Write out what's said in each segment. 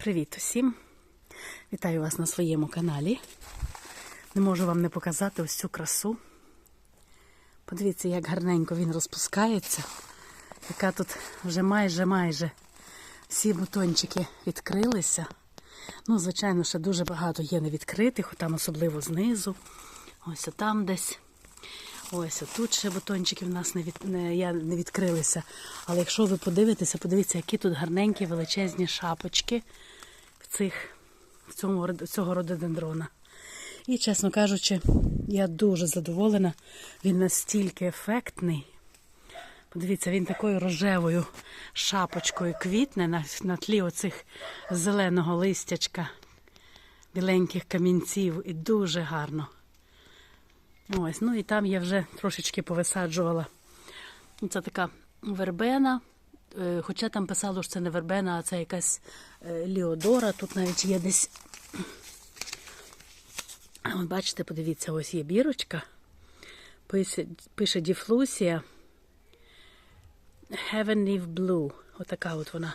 Привіт усім! Вітаю вас на своєму каналі. Не можу вам не показати ось цю красу. Подивіться, як гарненько він розпускається. Яка тут вже майже майже всі бутончики відкрилися. Ну, звичайно, ще дуже багато є невідкритих, там особливо знизу. Ось отам десь. Ось отут ще бутончики в нас не, від, не, я, не відкрилися. Але якщо ви подивитеся, подивіться, які тут гарненькі величезні шапочки в цих, в цьому, цього рододендрона. І, чесно кажучи, я дуже задоволена. Він настільки ефектний. Подивіться, він такою рожевою шапочкою квітне на, на тлі оцих зеленого листячка, біленьких камінців. І дуже гарно. Ось, ну і там я вже трошечки повисаджувала. Ну, Це така вербена. Е, Хоча там писало, що це не вербена, а це якась е, Ліодора. Тут навіть є десь. Бачите, подивіться, ось є бірочка. Пише, пише Діфлусія. Heavenly Blue. Отака от вона.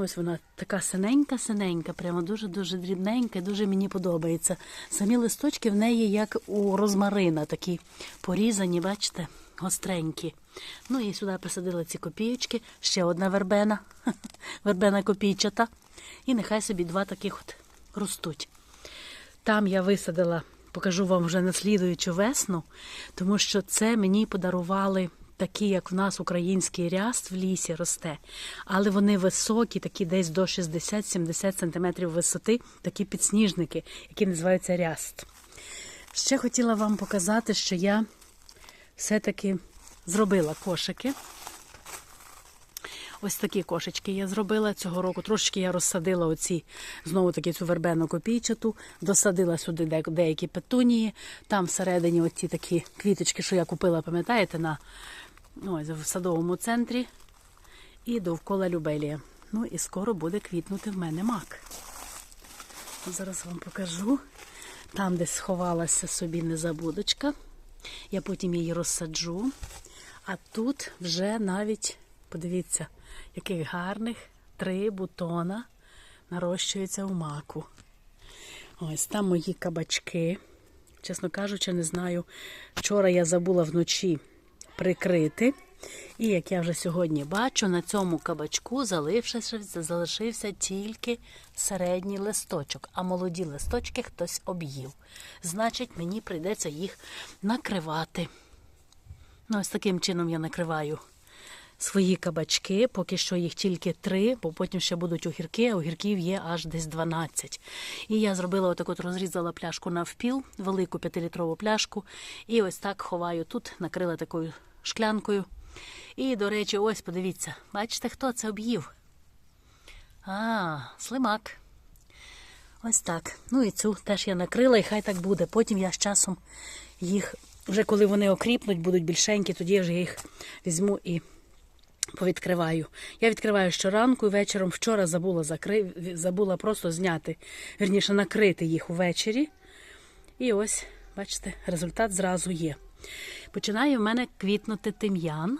Ось вона така синенька-синенька, прямо дуже-дуже дрібненька, дуже мені подобається. Самі листочки в неї, як у розмарина, такі порізані, бачите, гостренькі. Ну і сюди присадила ці копійочки, ще одна вербена, вербена копійчата. І нехай собі два таких от ростуть. Там я висадила, покажу вам вже наслідуючу весну, тому що це мені подарували такі, як в нас український ряст в лісі росте, але вони високі, такі десь до 60-70 см висоти, такі підсніжники, які називаються ряст. Ще хотіла вам показати, що я все-таки зробила кошики. Ось такі кошечки я зробила цього року. Трошечки я розсадила оці, знову таки цю вербену копійчату, досадила сюди деякі петунії. Там всередині оці такі квіточки, що я купила, пам'ятаєте, на ось, в садовому центрі. І довкола любелія. Ну і скоро буде квітнути в мене мак. Зараз вам покажу. Там, де сховалася собі незабудочка. Я потім її розсаджу. А тут вже навіть, подивіться, яких гарних три бутона нарощуються у маку. Ось там мої кабачки. Чесно кажучи, не знаю. Вчора я забула вночі прикрити. І як я вже сьогодні бачу, на цьому кабачку залишився, залишився тільки середній листочок, а молоді листочки хтось об'їв. Значить, мені прийдеться їх накривати. Ну, ось таким чином я накриваю свої кабачки, поки що їх тільки три, бо потім ще будуть огірки, а огірків є аж десь 12. І я зробила отак от розрізала пляшку навпіл, велику п'ятилітрову пляшку, і ось так ховаю тут, накрила такою шклянкою. І, до речі, ось подивіться, бачите, хто це об'їв? А, слимак. Ось так. Ну і цю теж я накрила, і хай так буде. Потім я з часом їх, вже коли вони окріпнуть, будуть більшенькі, тоді я вже їх візьму і повідкриваю. Я відкриваю щоранку і вечором вчора забула закри... забула просто зняти, вірніше накрити їх увечері. І ось, бачите, результат зразу є. Починає в мене квітнути тим'ян.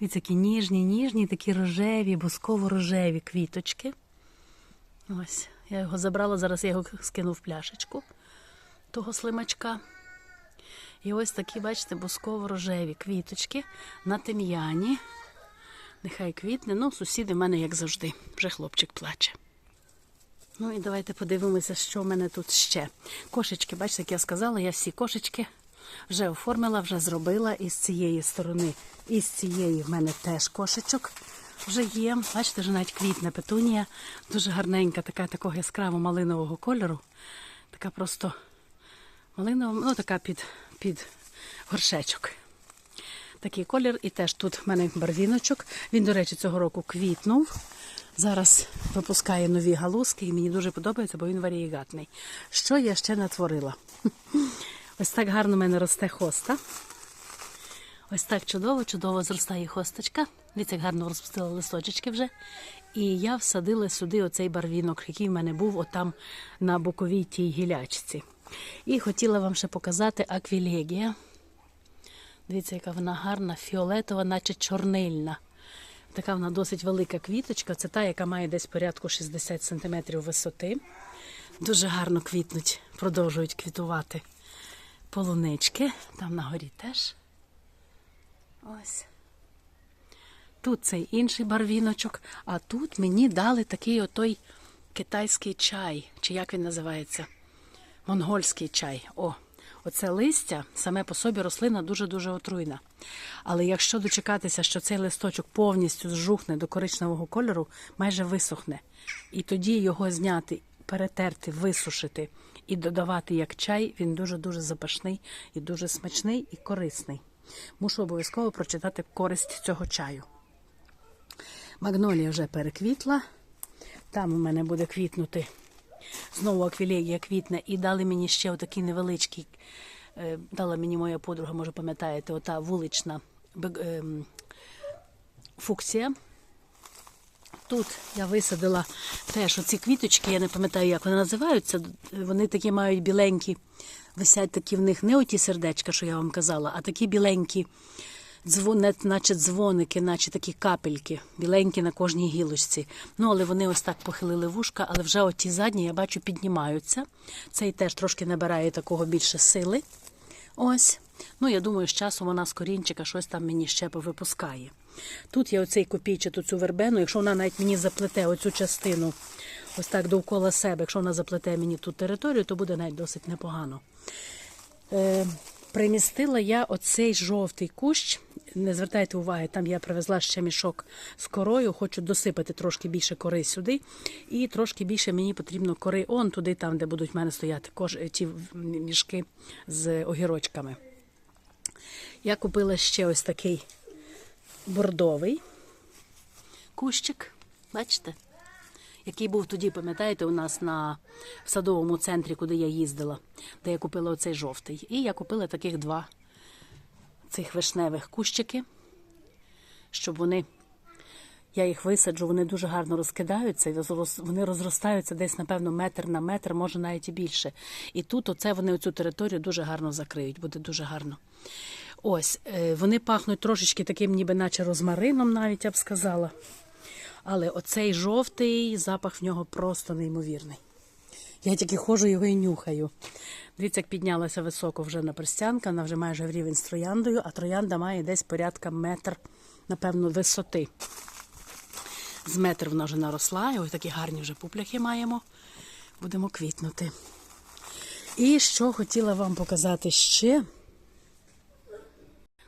Дивіться, які ніжні, ніжні, такі рожеві, бусково-рожеві квіточки. Ось, я його забрала, зараз я його скину в пляшечку того слимачка. І ось такі, бачите, бусково-рожеві квіточки на тим'яні. Нехай квітне. Ну, сусіди в мене, як завжди, вже хлопчик плаче. Ну і давайте подивимося, що в мене тут ще. Кошечки, бачите, як я сказала, я всі кошечки вже оформила, вже зробила із цієї сторони, і з цієї в мене теж кошечок вже є. Бачите, вже навіть квітне петунія. Дуже гарненька, така такого яскраво малинового кольору. Така просто малинова, ну така під, під горшечок. Такий колір, і теж тут в мене барвіночок. Він, до речі, цього року квітнув. Зараз випускає нові галузки, і мені дуже подобається, бо він варієгатний. Що я ще натворила? Ось так гарно в мене росте хоста. Ось так чудово, чудово зростає хосточка. Дивіться, як гарно розпустила листочечки вже. І я всадила сюди оцей барвінок, який в мене був отам на боковій тій гілячці. І хотіла вам ще показати аквілегія. Дивіться, яка вона гарна, фіолетова, наче чорнильна. Така вона досить велика квіточка. Це та, яка має десь порядку 60 см висоти. Дуже гарно квітнуть, продовжують квітувати полунички. Там на горі теж. Ось. Тут цей інший барвіночок, а тут мені дали такий отой китайський чай, чи як він називається? Монгольський чай. О, оце листя саме по собі рослина дуже-дуже отруйна. Але якщо дочекатися, що цей листочок повністю зжухне до коричневого кольору, майже висохне. І тоді його зняти, перетерти, висушити і додавати як чай, він дуже-дуже запашний і дуже смачний і корисний. Мушу обов'язково прочитати користь цього чаю. Магнолія вже переквітла. Там у мене буде квітнути знову аквілегія квітне. І дали мені ще отакий невеличкий. е, Дала мені моя подруга, може пам'ятаєте, ота вулична ем. Тут я висадила теж оці квіточки, я не пам'ятаю, як вони називаються. Вони такі мають біленькі, висять такі в них не оті сердечка, що я вам казала, а такі біленькі, дзвон, наче дзвоники, наче такі капельки, біленькі на кожній гілочці. Ну, але вони ось так похилили вушка, але вже оті задні, я бачу, піднімаються. Цей теж трошки набирає такого більше сили. Ось. Ну, я думаю, з часом вона з корінчика щось там мені ще повипускає. Тут є оцей копійчату цю вербену, якщо вона навіть мені заплете оцю частину, ось так довкола себе, якщо вона заплете мені ту територію, то буде навіть досить непогано. Е, примістила я оцей жовтий кущ. Не звертайте уваги, там я привезла ще мішок з корою, хочу досипати трошки більше кори сюди. І трошки більше мені потрібно кори он туди, там, де будуть в мене стояти кош... ті мішки з огірочками. Я купила ще ось такий бордовий кущик. Бачите? Який був тоді, пам'ятаєте, у нас на в садовому центрі, куди я їздила, де я купила оцей жовтий. І я купила таких два цих вишневих кущики, щоб вони. Я їх висаджу, вони дуже гарно розкидаються, вони розростаються десь, напевно, метр на метр, може навіть і більше. І тут оце вони оцю територію дуже гарно закриють, буде дуже гарно. Ось, е, вони пахнуть трошечки таким, ніби наче розмарином, навіть я б сказала. Але оцей жовтий запах в нього просто неймовірний. Я тільки ходжу його і нюхаю. Дивіться, як піднялася високо вже на перстянка, вона вже майже в рівень з трояндою, а троянда має десь порядка метр, напевно, висоти. З метр вона вже наросла, і ось такі гарні вже пупляхи маємо. Будемо квітнути. І що хотіла вам показати ще.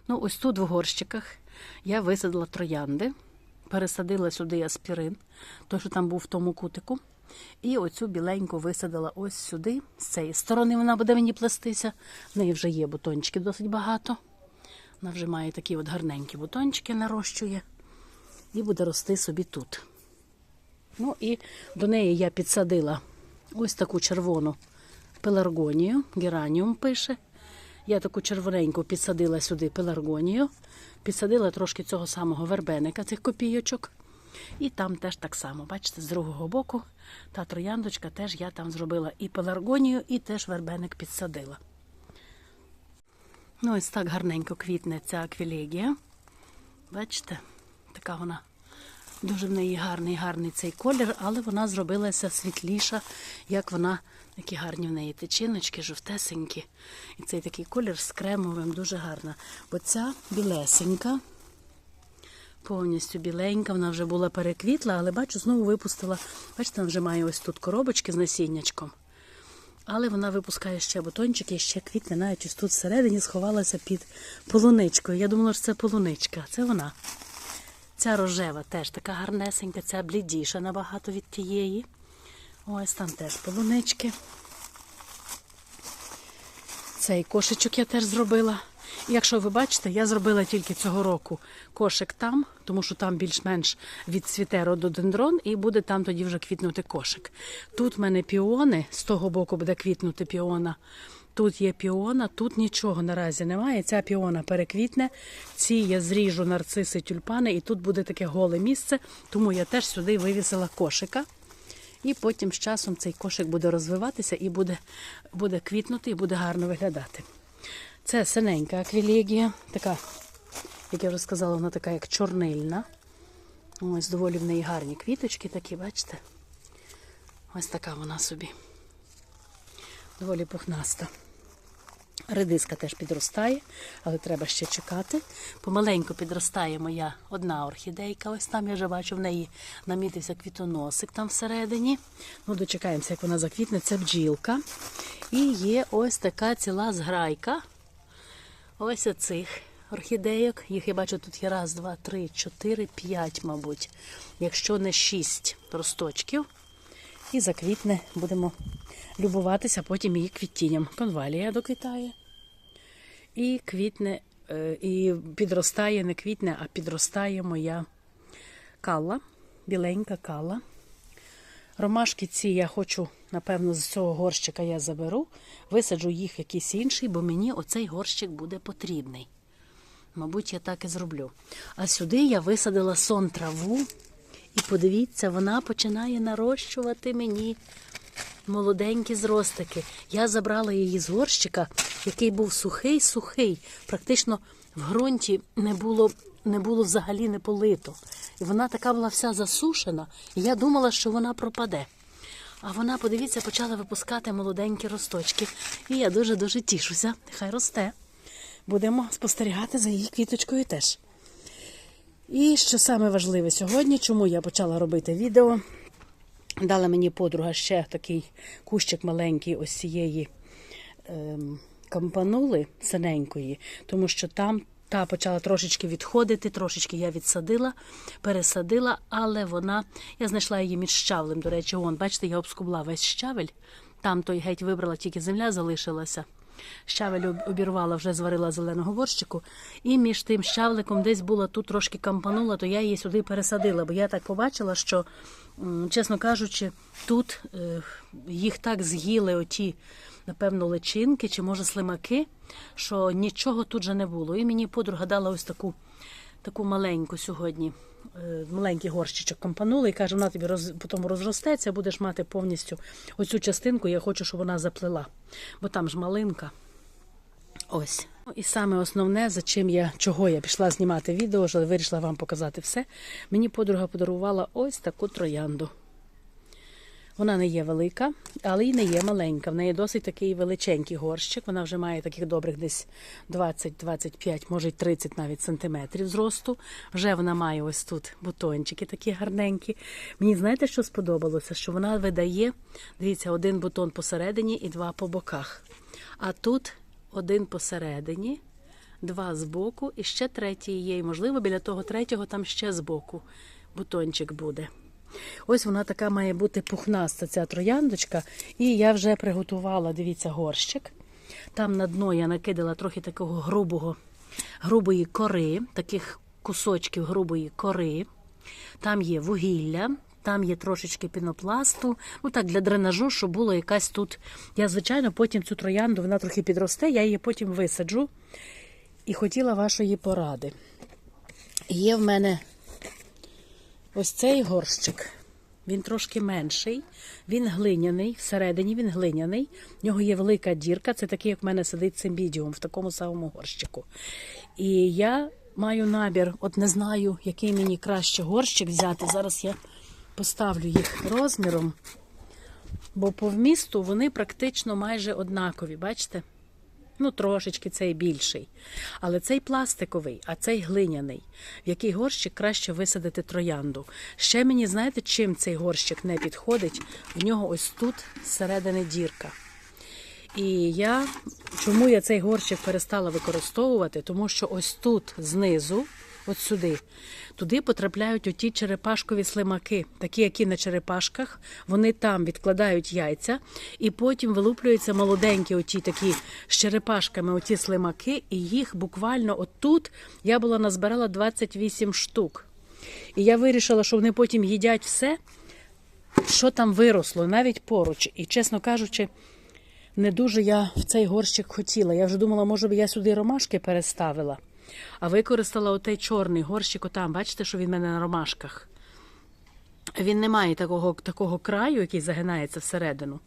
Ну, ось тут в горщиках я висадила троянди, пересадила сюди аспірин, той, що там був в тому кутику. І оцю біленьку висадила ось сюди, з цієї сторони вона буде мені плестися. В неї вже є бутончики досить багато. Вона вже має такі от гарненькі бутончики, нарощує. І буде рости собі тут. Ну і до неї я підсадила ось таку червону пеларгонію, гераніум пише. Я таку червоненьку підсадила сюди пеларгонію, підсадила трошки цього самого вербеника, цих копійочок. І там теж так само, бачите, з другого боку та трояндочка теж я там зробила і пеларгонію, і теж вербеник підсадила. Ну, ось так гарненько квітне ця аквілегія. Бачите, така вона дуже в неї гарний, гарний цей колір, але вона зробилася світліша, як вона, які гарні в неї течіночки, жовтесенькі. І цей такий колір з кремовим дуже гарна. Бо ця білесенька, повністю біленька, вона вже була переквітла, але бачу, знову випустила. Бачите, вона вже має ось тут коробочки з насіннячком. Але вона випускає ще бутончики, ще квітне, навіть ось тут всередині сховалася під полуничкою. Я думала, що це полуничка, це вона. Ця рожева теж така гарнесенька, ця блідіша набагато від тієї. Ось там теж полунички. Цей кошечок я теж зробила. Якщо ви бачите, я зробила тільки цього року кошик там, тому що там більш-менш відцвіте рододендрон, і буде там тоді вже квітнути кошик. Тут в мене піони, з того боку буде квітнути піона. Тут є піона, тут нічого наразі немає. Ця піона переквітне. Ці я зріжу нарциси, тюльпани, і тут буде таке голе місце, тому я теж сюди вивісила кошика. І потім з часом цей кошик буде розвиватися і буде, буде квітнути, і буде гарно виглядати. Це синенька аквілегія, така, як я вже сказала, вона така як чорнильна. Ось доволі в неї гарні квіточки такі, бачите? Ось така вона собі. Доволі пухнаста. Редиска теж підростає, але треба ще чекати. Помаленьку підростає моя одна орхідейка. Ось там я вже бачу в неї намітився квітоносик там всередині. Ну, дочекаємося, як вона заквітне. Це бджілка. І є ось така ціла зграйка. Ось оцих орхідейок. Їх я бачу, тут є раз, два, три, чотири, п'ять, мабуть. Якщо не шість росточків. І заквітне, будемо любуватися потім її квітінням. Конвалія доквітає. І квітне, е, і підростає, не квітне, а підростає моя калла, біленька калла. Ромашки ці я хочу, напевно, з цього горщика я заберу, висаджу їх якийсь інший, бо мені оцей горщик буде потрібний. Мабуть, я так і зроблю. А сюди я висадила сон траву, і подивіться, вона починає нарощувати мені молоденькі зростики. Я забрала її з горщика, який був сухий, сухий. Практично в ґрунті не було, не було взагалі не полито. І вона така була вся засушена, і я думала, що вона пропаде. А вона, подивіться, почала випускати молоденькі росточки. І я дуже-дуже тішуся. Нехай росте. Будемо спостерігати за її квіточкою теж. І що саме важливе сьогодні, чому я почала робити відео, дала мені подруга ще такий кущик маленький ось цієї ем, кампанули синенької, тому що там та почала трошечки відходити, трошечки я відсадила, пересадила, але вона, я знайшла її між щавлем. До речі, вон, бачите, я обскубла весь щавель. Там той геть вибрала, тільки земля залишилася. Щавель обірвала, вже зварила зеленого борщику. І між тим щавликом десь була тут трошки кампанула, то я її сюди пересадила, бо я так побачила, що, чесно кажучи, тут е, їх так з'їли оті, напевно, личинки чи, може, слимаки, що нічого тут же не було. І мені подруга дала ось таку, таку маленьку сьогодні. е, Маленький горщичок компанули і каже, вона тобі роз, потім розростеться, будеш мати повністю оцю частинку. Я хочу, щоб вона заплила, бо там ж малинка. Ось. Ну, І саме основне, за чим я чого я пішла знімати відео, що вирішила вам показати все. Мені подруга подарувала ось таку троянду. Вона не є велика, але й не є маленька. В неї досить такий величенький горщик. Вона вже має таких добрих десь 20-25, може й 30 навіть сантиметрів зросту. Вже вона має ось тут бутончики такі гарненькі. Мені знаєте, що сподобалося? Що вона видає, дивіться, один бутон посередині і два по боках. А тут один посередині, два збоку і ще третій є. І, можливо, біля того третього там ще збоку бутончик буде. Ось вона така має бути пухнаста, ця трояндочка. І я вже приготувала, дивіться, горщик. Там на дно я накидала трохи такого грубого, грубої кори, таких кусочків грубої кори. Там є вугілля, там є трошечки пінопласту. Ну так, для дренажу, щоб було якась тут. Я, звичайно, потім цю троянду вона трохи підросте, я її потім висаджу. І хотіла вашої поради. Є в мене ось цей горщик. Він трошки менший, він глиняний, всередині він глиняний. В нього є велика дірка, це такий, як в мене сидить цимбідіум в такому самому горщику. І я маю набір, от не знаю, який мені краще горщик взяти. Зараз я поставлю їх розміром, бо по вмісту вони практично майже однакові, бачите? Ну, трошечки цей більший. Але цей пластиковий, а цей глиняний, в який горщик краще висадити троянду. Ще мені, знаєте, чим цей горщик не підходить? В нього ось тут зсередини дірка. І я чому я цей горщик перестала використовувати? Тому що ось тут знизу, от сюди, туди потрапляють оті черепашкові слимаки, такі, які на черепашках, вони там відкладають яйця, і потім вилуплюються молоденькі, оті такі з черепашками, оті слимаки, і їх буквально отут я була назбирала 28 штук. І я вирішила, що вони потім їдять все, що там виросло, навіть поруч. І, чесно кажучи, не дуже я в цей горщик хотіла. Я вже думала, може б я сюди ромашки переставила. А використала отей чорний горщик, отам, бачите, що він в мене на ромашках. Він не має такого, такого краю, який загинається всередину.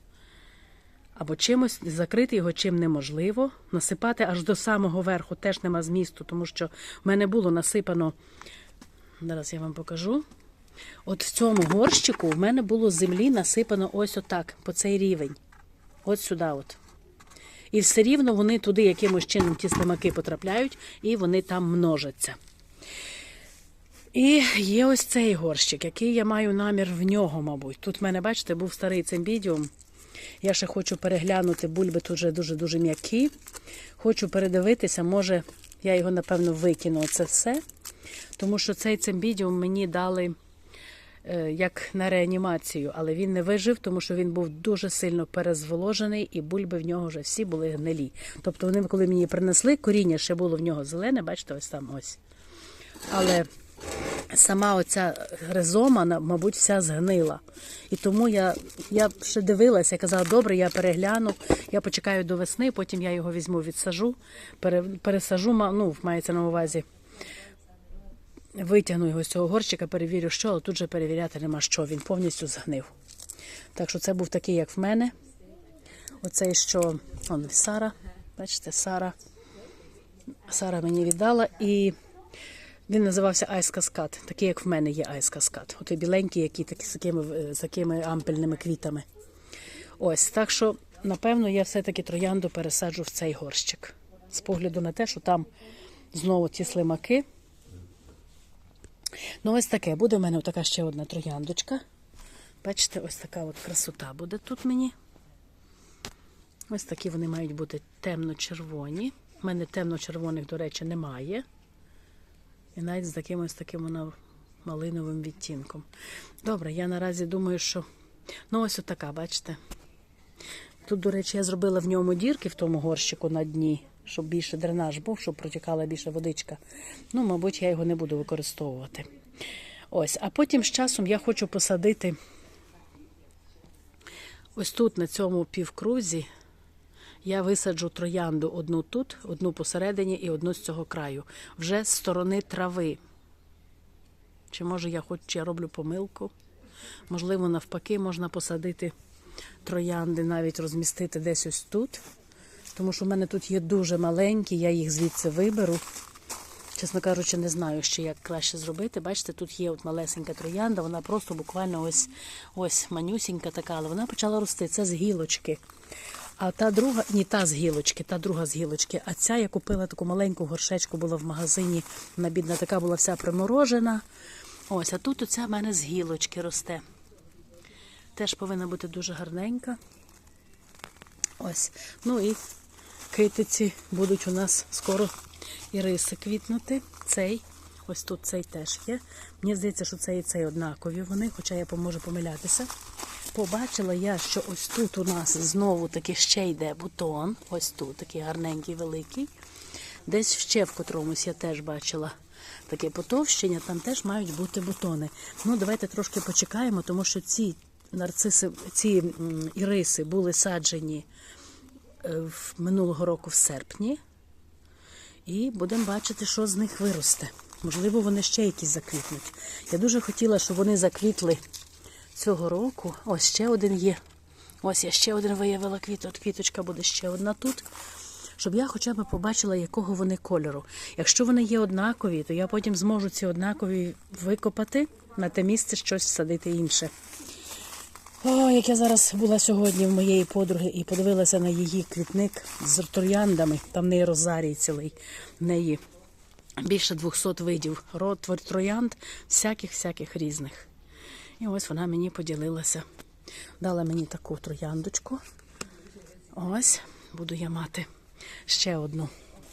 Або чимось закрити його чим неможливо. Насипати аж до самого верху теж нема змісту, тому що в мене було насипано. Зараз я вам покажу. От в цьому горщику в мене було землі насипано ось отак, по цей рівень. От сюди. от. І все рівно вони туди якимось чином ті слимаки потрапляють, і вони там множаться. І є ось цей горщик, який я маю намір в нього, мабуть. Тут в мене, бачите, був старий цимбідіум. Я ще хочу переглянути, бульби тут вже дуже-дуже м'які. Хочу передивитися, може, я його, напевно, викину це все. Тому що цей цимбідіум мені дали як на реанімацію, але він не вижив, тому що він був дуже сильно перезволожений, і бульби в нього вже всі були гнилі. Тобто вони, коли мені принесли, коріння ще було в нього зелене, бачите, ось там ось. Але сама оця ризома, мабуть, вся згнила. І тому я, я ще дивилася, я казала, добре, я перегляну, я почекаю до весни, потім я його візьму, відсажу, пересажу, ну, мається на увазі. Витягну його з цього горщика, перевірю, що, але тут же перевіряти нема що, він повністю згнив. Так що це був такий, як в мене. Оцей, що он, Сара, бачите, Сара. Сара мені віддала і він називався Айс Каскад, такий, як в мене є Айс Каскад. Отой біленький, який такі з такими, е, з такими ампельними квітами. Ось, так що, напевно, я все-таки троянду пересаджу в цей горщик. З погляду на те, що там знову ті слимаки. Ну, ось таке. Буде в мене така ще одна трояндочка. Бачите, ось така от красота буде тут мені. Ось такі вони мають бути темно-червоні. У мене темно-червоних, до речі, немає. І навіть з таким ось таким вона малиновим відтінком. Добре, я наразі думаю, що. Ну, ось отака, бачите. Тут, до речі, я зробила в ньому дірки в тому горщику на дні, щоб більше дренаж був, щоб протікала більше водичка. Ну, мабуть, я його не буду використовувати. Ось, а потім з часом я хочу посадити ось тут, на цьому півкрузі, я висаджу троянду одну тут, одну посередині і одну з цього краю. Вже з сторони трави. Чи може я хоч я роблю помилку? Можливо, навпаки, можна посадити троянди, навіть розмістити десь ось тут. Тому що в мене тут є дуже маленькі, я їх звідси виберу. Чесно кажучи, не знаю, що як краще зробити. Бачите, тут є от малесенька троянда, вона просто буквально ось ось манюсінька така, але вона почала рости. Це з гілочки. А та друга, ні, та з гілочки, та друга з гілочки. А ця я купила таку маленьку горшечку, була в магазині. Вона бідна така була вся приморожена. Ось, а тут оця в мене з гілочки росте. Теж повинна бути дуже гарненька. Ось. Ну і китиці будуть у нас скоро і риси квітнути. Цей, ось тут цей теж є. Мені здається, що цей і цей однакові вони, хоча я можу помилятися. Побачила я, що ось тут у нас знову таки ще йде бутон. Ось тут такий гарненький, великий. Десь ще в котромусь я теж бачила таке потовщення, там теж мають бути бутони. Ну, давайте трошки почекаємо, тому що ці нарциси, ці іриси були саджені в минулого року в серпні. І будемо бачити, що з них виросте. Можливо, вони ще якісь заквітнуть. Я дуже хотіла, щоб вони заквітли цього року. Ось ще один є. Ось я ще один виявила квіт. От квіточка буде ще одна тут. Щоб я хоча б побачила, якого вони кольору. Якщо вони є однакові, то я потім зможу ці однакові викопати на те місце щось всадити інше. О, як я зараз була сьогодні в моєї подруги і подивилася на її квітник з трояндами, там в неї розарій цілий, в неї більше 200 видів род троянд, всяких-всяких різних. І ось вона мені поділилася. Дала мені таку трояндочку. Ось, буду я мати ще одну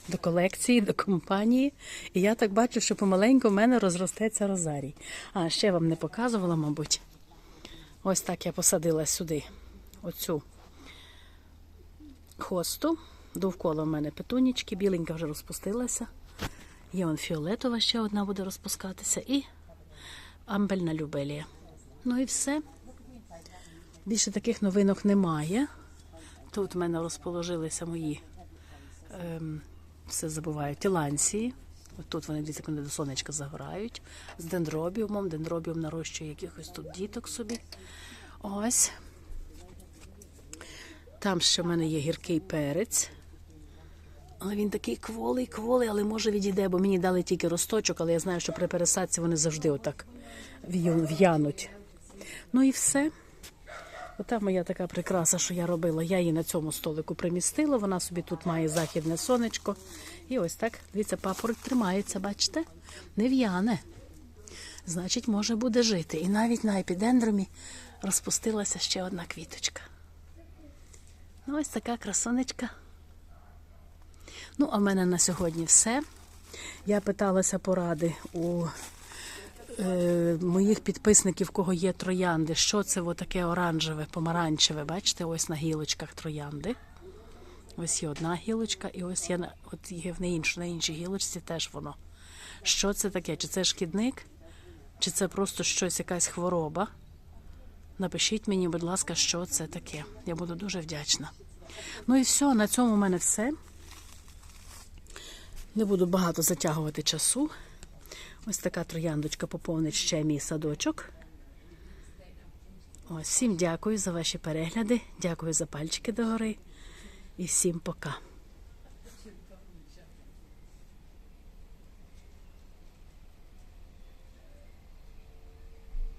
до колекції, до компанії. І я так бачу, що помаленьку в мене розростеться розарій. А ще вам не показувала, мабуть. Ось так я посадила сюди оцю хосту. Довкола в мене петунічки, біленька вже розпустилася. Є он фіолетова ще одна буде розпускатися. І амбельна любелія. Ну і все. Більше таких новинок немає. Тут в мене розположилися мої, ем, все забуваю, тіланції. Тут вони дивіться, коли до сонечка загорають. З дендробіумом. Дендробіум нарощує якихось тут діток собі. Ось. Там ще в мене є гіркий перець. Але він такий кволий, кволий, але може відійде, бо мені дали тільки росточок, але я знаю, що при пересадці вони завжди отак в'януть. Ну і все. Ота моя така прикраса, що я робила. Я її на цьому столику примістила. Вона собі тут має західне сонечко. І ось так, дивіться, папороть тримається, бачите? Не в'яне. Значить, може буде жити. І навіть на епідендромі розпустилася ще одна квіточка. Ну, ось така красонечка. Ну, а в мене на сьогодні все. Я питалася поради у моїх підписників, кого є троянди. Що це таке оранжеве, помаранчеве? Бачите, ось на гілочках троянди. Ось є одна гілочка, і ось є от є в іншу, на іншій гілочці теж воно. Що це таке? Чи це шкідник? Чи це просто щось, якась хвороба? Напишіть мені, будь ласка, що це таке. Я буду дуже вдячна. Ну і все, на цьому в мене все. Не буду багато затягувати часу. Ось така трояндочка поповнить ще мій садочок. Ось, всім дякую за ваші перегляди, дякую за пальчики догори. І всім пока.